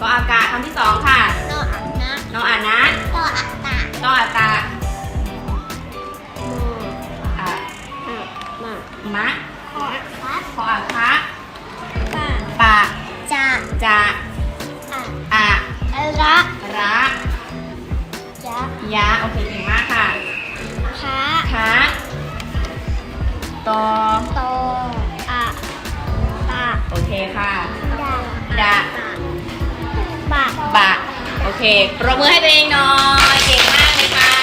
ก็อากาศคำที่สองค่ะนออันนะน้องอ่านนะนออันตะก็อากาศโมอะอะมะมะขอครับขออาคะป้าปะจะจะอะอะระระจะยะโอเคเก่งมากค่ะคะคะตอโตอ เคปรบมือให้ตัวเองหน่อย เก่งมากเลยค่ะ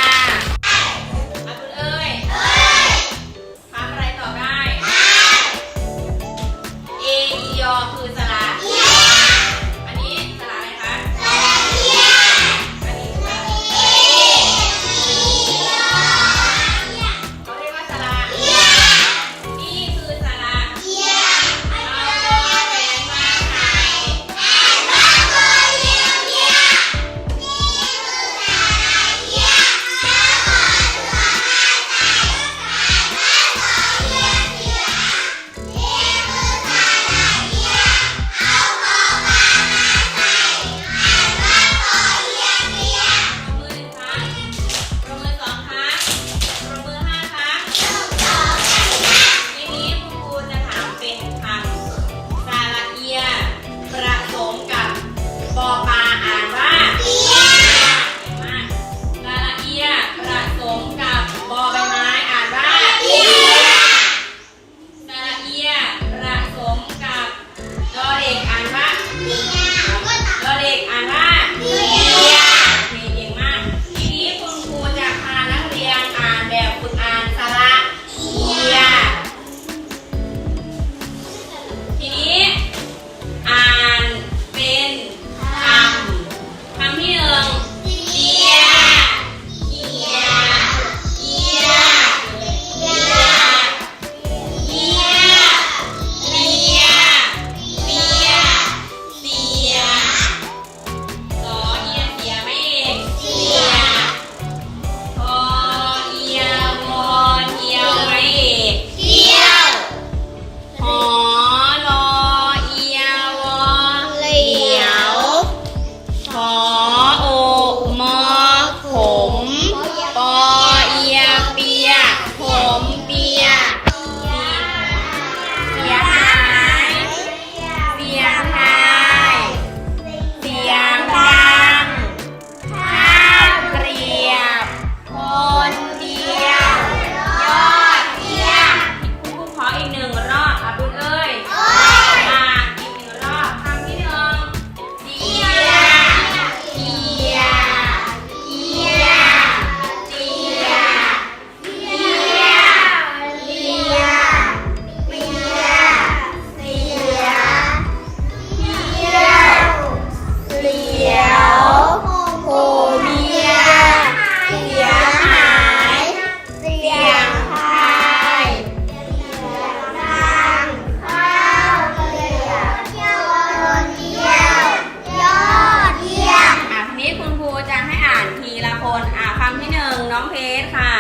นึ่งน้องเพชรค่ะ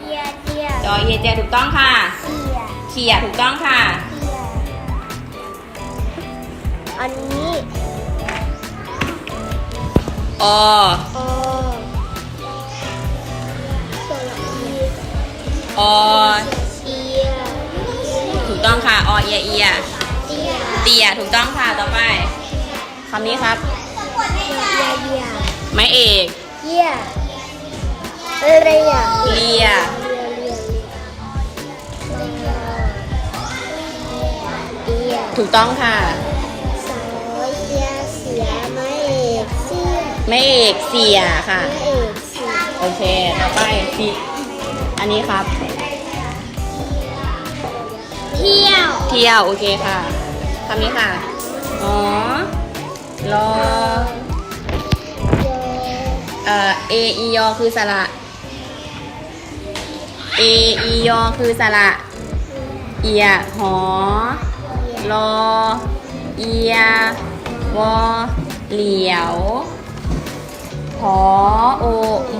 เยี่ยเยี่ยจอเยเจถูกต้องค่ะเสียเขียถูกต้องค่ะ อันนี้อโอสระอีอเอียถูกต้องค่ะ อเอียเอียเตียเตียถูกต้องค่ะ ต่อไปคำนี้ครับ เยียเยียไม้เอก เยีย อะไรอะเลียเอียถูกต้องค่ะ สาวเสียเสียไม่เอกเสียไม้เอกเสียค่ะ ไม่เอกเสียโอเค ต่อไปสิอันนี้ครับ เที่ยว เที่ยว โอเคค่ะคำนี้ค่ะ อ๋อ รอ เอ่อ เออียอคือสระ เออียอคือสระเอียหอรอเอียวอเหลียวหอโอ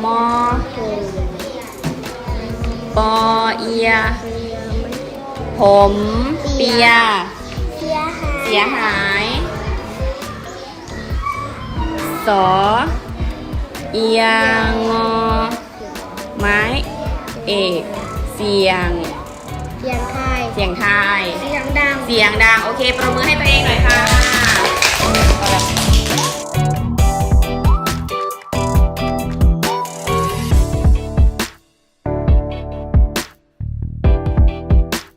มอปอเอีย ผมเปีย เสียหายเสียหายเสอเอียงงอไม้ เอก เสียง เสียงไทยเสียงไทายเสียงดัง เสียงดัง โอเค ประมือให้